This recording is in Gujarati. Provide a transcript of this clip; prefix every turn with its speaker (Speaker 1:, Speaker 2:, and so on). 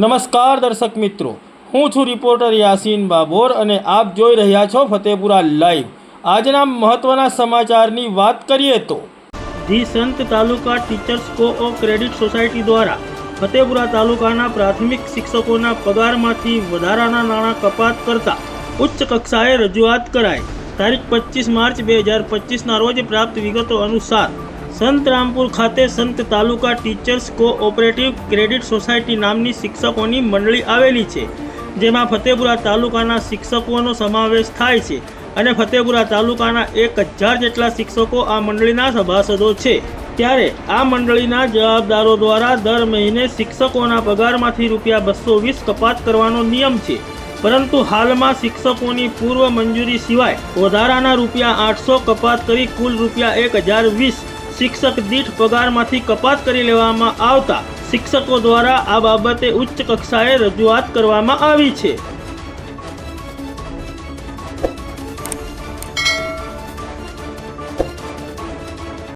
Speaker 1: નમસ્કાર દર્શક મિત્રો. હું છું રિપોર્ટર યાસીન બાબોર અને આપ જોઈ રહ્યા છો ફતેપુરા લાઈવ. આજના મહત્વના સમાચારની વાત કરીએ તો the Sant taluka teachers co credit society દ્વારા ફતેપુરા તાલુકાના પ્રાથમિક શિક્ષકોના પગારમાંથી વધારાના નાણાં કપાત કરતા ઉચ્ચ કક્ષાએ રજૂઆત કરાઈ. તારીખ પચીસ માર્ચ બે હજાર પચીસના રોજ પ્રાપ્ત વિગતો અનુસાર સંત રામપુર ખાતે Sant taluka teachers cooperative credit society નામની શિક્ષકોની મંડળી આવેલી છે, જેમાં ફતેપુરા તાલુકાના શિક્ષકોનો સમાવેશ થાય છે અને ફતેપુરા તાલુકાના એક હજાર જેટલા શિક્ષકો આ મંડળીના સભાસદો છે. ત્યારે આ મંડળીના જવાબદારો દ્વારા દર મહિને શિક્ષકોના પગારમાંથી રૂપિયા બસો વીસ કપાત કરવાનો નિયમ છે. પરંતુ હાલમાં શિક્ષકોની પૂર્વ મંજૂરી સિવાય વધારાના રૂપિયા આઠસો કપાત કરી કુલ રૂપિયા એક હજાર વીસ શિક્ષક દીઠ પગારમાંથી કપાત કરી લેવામાં આવતા શિક્ષકો દ્વારા આ બાબતે ઉચ્ચ કક્ષાએ રજૂઆત કરવામાં આવી છે.